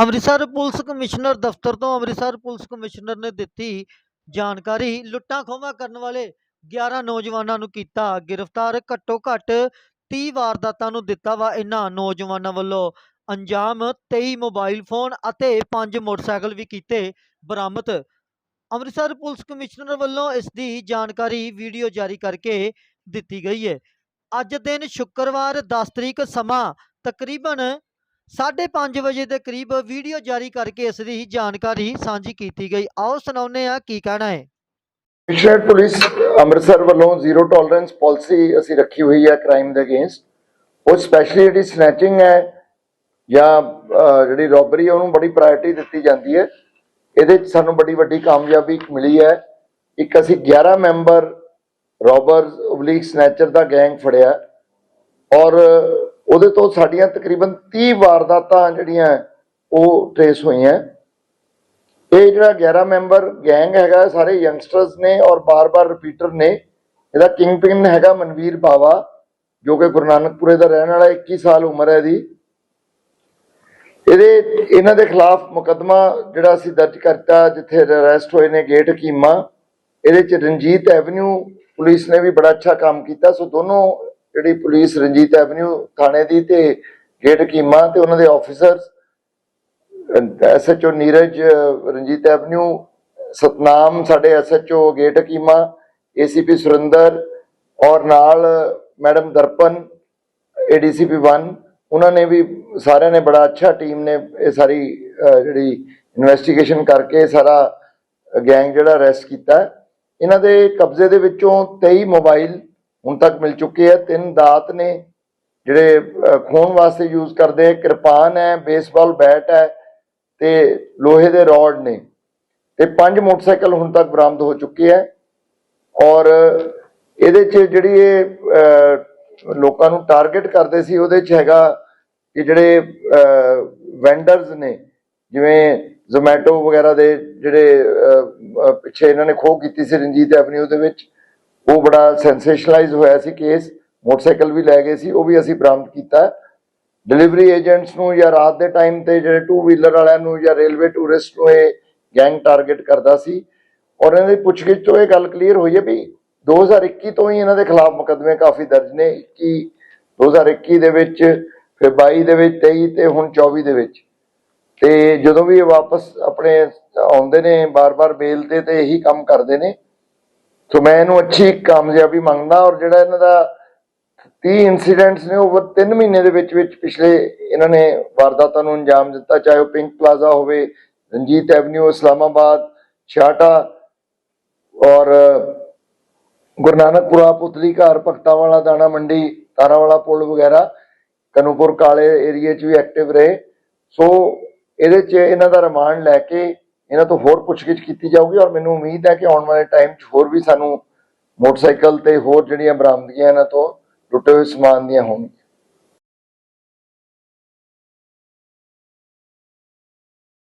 Amritsar police commissioner ਦਫ਼ਤਰ ਤੋਂ Amritsar police commissioner ਨੇ ਦਿੱਤੀ ਜਾਣਕਾਰੀ, ਲੁੱਟਾਂ ਖੋਹਾਂ ਕਰਨ ਵਾਲੇ 11 ਨੌਜਵਾਨਾਂ ਨੂੰ ਕੀਤਾ ਗ੍ਰਿਫਤਾਰ, ਘੱਟੋ ਘੱਟ 30 ਵਾਰਦਾਤਾਂ ਨੂੰ ਦਿੱਤਾ ਵਾ ਇਹਨਾਂ ਨੌਜਵਾਨਾਂ ਵੱਲੋਂ। ਅੰਜਾਮ 23 ਮੋਬਾਈਲ ਫੋਨ ਅਤੇ 5 ਮੋਟਰਸਾਈਕਲ ਵੀ ਕੀਤੇ ਬਰਾਮਦ। ਅੰਮ੍ਰਿਤਸਰ ਪੁਲਿਸ ਕਮਿਸ਼ਨਰ ਵੱਲੋਂ ਇਸ ਦੀ ਜਾਣਕਾਰੀ ਵੀਡੀਓ ਜਾਰੀ ਕਰਕੇ ਦਿੱਤੀ ਗਈ ਹੈ। ਅੱਜ ਦਿਨ ਸ਼ੁੱਕਰਵਾਰ 10 ਤਰੀਕ ਸਮਾਂ ਤਕਰੀਬਨ 5:30 ਵਜੇ ਦੇ ਕਰੀਬ ਵੀਡੀਓ ਜਾਰੀ ਕਰਕੇ ਇਸ ਦੀ ਜਾਣਕਾਰੀ ਸਾਂਝੀ ਕੀਤੀ ਗਈ। ਆਓ ਸੁਣਾਉਂਦੇ ਆ ਕੀ ਕਹਿਣਾ ਹੈ। ਕਮਿਸ਼ਨਰੇਟ ਪੁਲਿਸ ਅੰਮ੍ਰਿਤਸਰ ਵੱਲੋਂ ਜ਼ੀਰੋ ਟੋਲਰੈਂਸ ਪਾਲਿਸੀ ਅਸੀਂ ਰੱਖੀ ਹੋਈ ਹੈ ਕ੍ਰਾਈਮ ਦੇ ਅਗੇਂਸਟ। ਉਹ ਸਪੈਸ਼ਲੀ ਜਿਹੜੀ ਸਨੈਚਿੰਗ ਹੈ ਜਾਂ ਜਿਹੜੀ ਰੋਬਰੀ ਹੈ ਉਹਨੂੰ ਬੜੀ ਪ੍ਰਾਇੋਰਟੀ ਦਿੱਤੀ ਜਾਂਦੀ ਹੈ। ਇਹਦੇ ਚ ਸਾਨੂੰ ਬੜੀ ਵੱਡੀ ਕਾਮਯਾਬੀ ਮਿਲੀ ਹੈ। ਇੱਕ ਅਸੀਂ 11 ਮੈਂਬਰ ਰੋਬਰਸ ਉਬਲੀਕ ਸਨੈਚਰ ਦਾ ਗੈਂਗ ਫੜਿਆ। ਔਰ ਉਹਦੇ ਤੋਂ ਸਾਡੀਆਂ ਤਕਰੀਬਨ 30 ਵਾਰਦਾਤਾਂ ਜਿਹੜੀਆਂ ਉਹ ਟ੍ਰੇਸ ਹੋਈਆਂ। ਇਹ ਜਿਹੜਾ 11 ਮੈਂਬਰ ਗੈਂਗ ਹੈਗਾ, ਸਾਰੇ ਯੰਗਸਟਰਸ ਨੇ ਔਰ ਬਾਰ-ਬਾਰ ਰਿਪੀਟਰ ਨੇ। ਇਹਦਾ ਕਿੰਗ ਪਿਨ ਹੈਗਾ ਮਨਵੀਰ ਬਾਵਾ, ਜੋ ਕਿ ਗੁਰੂ ਨਾਨਕਪੁਰੇ ਦਾ ਰਹਿਣ ਵਾਲਾ 21 ਸਾਲ ਉਮਰ ਹੈ ਇਹਦੀ। ਇਹਦੇ, ਇਹਨਾਂ ਦੇ ਖਿਲਾਫ ਮੁਕੱਦਮਾ ਜਿਹੜਾ ਅਸੀਂ ਦਰਜ ਕਰਤਾ, ਜਿੱਥੇ ਅਰੈਸਟ ਹੋਏ ਨੇ ਗੇਟ ਹਕੀਮਾ ਇਹਦੇ ਚ ਰਣਜੀਤ ਐਵਨਿਊ ਪੁਲਿਸ ਨੇ ਵੀ ਬੜਾ ਅੱਛਾ ਕੰਮ ਕੀਤਾ। ਸੋ ਦੋਨੋਂ ਜਿਹੜੀ ਪੁਲਿਸ ਰਣਜੀਤ ਐਵਨਿਊ ਥਾਣੇ ਦੀ ਤੇ ਗੇਟ ਹਕੀਮਾ ਤੇ ਉਹਨਾਂ ਦੇ officers SHO Neeraj, Ranjit avenue, Satnam ਸਾਡੇ SHO gate Hakima ACP Surinder ਔਰ ਨਾਲ ਮੈਡਮ ਦਰਪਨ ਏਡੀਸੀਪੀ 1 ਉਹਨਾਂ ਨੇ ਵੀ ਸਾਰਿਆਂ ਨੇ ਬੜਾ ਅੱਛਾ ਟੀਮ ਨੇ ਇਹ ਸਾਰੀ ਜਿਹੜੀ ਇਨਵੈਸਟੀਗੇਸ਼ਨ ਕਰਕੇ ਸਾਰਾ ਗੈਂਗ ਜਿਹੜਾ ਅਰੈਸਟ ਕੀਤਾ। ਇਹਨਾਂ ਦੇ ਕਬਜ਼ੇ ਦੇ ਵਿੱਚੋਂ 23 ਮੋਬਾਈਲ ਹੁਣ ਤੱਕ ਮਿਲ ਚੁੱਕੇ ਹੈ ਤਿੰਨ ਦਾਤ ਨੇ ਜਿਹੜੇ ਅਹ, ਵਾਸਤੇ ਯੂਜ਼ ਕਰਦੇ ਆ ਕਿਰਪਾਨ ਹੈ ਬੇਸਬਾਲ ਬੈਟ ਹੈ ਤੇ ਲੋਹੇ ਦੇ ਰੋਡ ਨੇ ਤੇ ਪੰਜ ਮੋਟਰਸਾਈਕਲ ਹੁਣ ਤੱਕ ਬਰਾਮਦ ਹੋ ਚੁੱਕੇ ਹੈ ਔਰ ਇਹਦੇ ਚ ਜਿਹੜੀ ਇਹ ਲੋਕਾਂ ਨੂੰ ਟਾਰਗੇਟ ਕਰਦੇ ਸੀ ਉਹਦੇ ਚ ਹੈਗਾ ਕਿ ਜਿਹੜੇ ਵੈਂਡਰਸ ਨੇ ਜਿਵੇਂ ਜ਼ੋਮੈਟੋ ਵਗੈਰਾ ਦੇ ਜਿਹੜੇ ਪਿੱਛੇ ਇਹਨਾਂ ਨੇ ਖੋਹ ਕੀਤੀ ਸੀ ਰਣਜੀਤ ਐਵਨਿਊ ਦੇ ਵਿੱਚ ਉਹ ਬੜਾ ਸੈਂਸੇਸ਼ਨਲਾਈਜ਼ ਹੋਇਆ ਸੀ ਕੇਸ ਮੋਟਰਸਾਈਕਲ ਵੀ ਲੈ ਗਏ ਸੀ, ਉਹ ਵੀ ਅਸੀਂ ਬਰਾਮਦ ਕੀਤਾ। ਡਿਲੀਵਰੀ ਏਜੰਟਸ ਨੂੰ ਜਾਂ ਰਾਤ ਦੇ ਟਾਈਮ ਤੇ ਜਿਹੜੇ ਟੂ ਵੀਲਰ ਵਾਲਿਆਂ ਨੂੰ ਜਾਂ ਰੇਲਵੇ ਟੂਰਿਸਟ ਨੂੰ ਇਹ ਗੈਂਗ ਟਾਰਗੇਟ ਕਰਦਾ ਸੀ। ਔਰ ਇਹਨਾਂ ਦੀ ਪੁੱਛਗਿੱਛ ਤੋਂ ਇਹ ਗੱਲ ਕਲੀਅਰ ਹੋਈ ਹੈ ਵੀ 2021 ਤੋਂ ਹੀ ਇਹਨਾਂ ਦੇ ਖਿਲਾਫ ਮੁਕੱਦਮੇ ਕਾਫੀ ਦਰਜ ਨੇ। 21 2021 ਦੇ ਵਿੱਚ, ਫਿਰ 22 ਦੇ ਵਿੱਚ 23 ਤੇ ਹੁਣ 24 ਦੇ ਵਿੱਚ। ਤੇ ਜਦੋਂ ਵੀ ਇਹ ਵਾਪਸ ਆਪਣੇ ਆਉਂਦੇ ਨੇ, ਬਾਰ-ਬਾਰ ਬੇਲ ਤੇ ਤੇ ਇਹੀ ਕੰਮ ਕਰਦੇ ਨੇ। ਸੋ ਮੈਂ ਇਹਨੂੰ ਅੱਛੀ ਕਾਮਯਾਬੀ ਮੰਗਦਾ ਔਰ ਜਿਹੜਾ ਇਹਨਾਂ ਦਾ 30 ਇਨਸੀਡੈਂਟਸ ਨੇ ਉਹ 3 ਮਹੀਨੇ ਦੇ ਵਿੱਚ ਵਿੱਚ ਪਿਛਲੇ ਇਹਨਾਂ ਨੇ ਵਾਰਦਾਤਾਂ ਨੂੰ ਅੰਜਾਮ ਦਿੱਤਾ, ਚਾਹੇ ਉਹ ਪਿੰਕ ਪਲਾਜ਼ਾ ਹੋਵੇ, ਰਣਜੀਤ ਐਵਨਿਊ, ਇਸਲਾਮਾਬਾਦ ਛਾਟਾ ਔਰ ਗੁਰੂ ਨਾਨਕਪੁਰਾ ਪੁਤਲੀ ਘਰ ਭਗਤਾਂ ਵਾਲਾ ਦਾਣਾ ਮੰਡੀ, ਤਾਰਾਂਵਾਲਾ ਪੁਲ ਵਗੈਰਾ, ਕਨੂਪੁਰ ਕਾਲੇ ਏਰੀਏ 'ਚ ਵੀ ਐਕਟਿਵ ਰਹੇ। ਸੋ ਇਹਦੇ 'ਚ ਇਹਨਾਂ ਦਾ ਰਿਮਾਂਡ ਲੈ ਕੇ ਇਹਨਾਂ ਤੋਂ ਹੋਰ ਪੁੱਛਗਿੱਛ ਕੀਤੀ ਜਾਊਗੀ ਔਰ ਮੈਨੂੰ ਉਮੀਦ ਹੈ ਕਿ ਆਉਣ ਵਾਲੇ ਟਾਈਮ 'ਚ ਹੋਰ ਵੀ ਸਾਨੂੰ ਮੋਟਰਸਾਈਕਲ ਤੇ ਹੋਰ ਜਿਹੜੀਆਂ ਬਰਾਮਦਗੀਆਂ ਇਹਨਾਂ ਤੋਂ ਲੁੱਟੇ ਹੋਏ ਸਮਾਨ ਦੀਆਂ ਹੋਣਗੀਆਂ।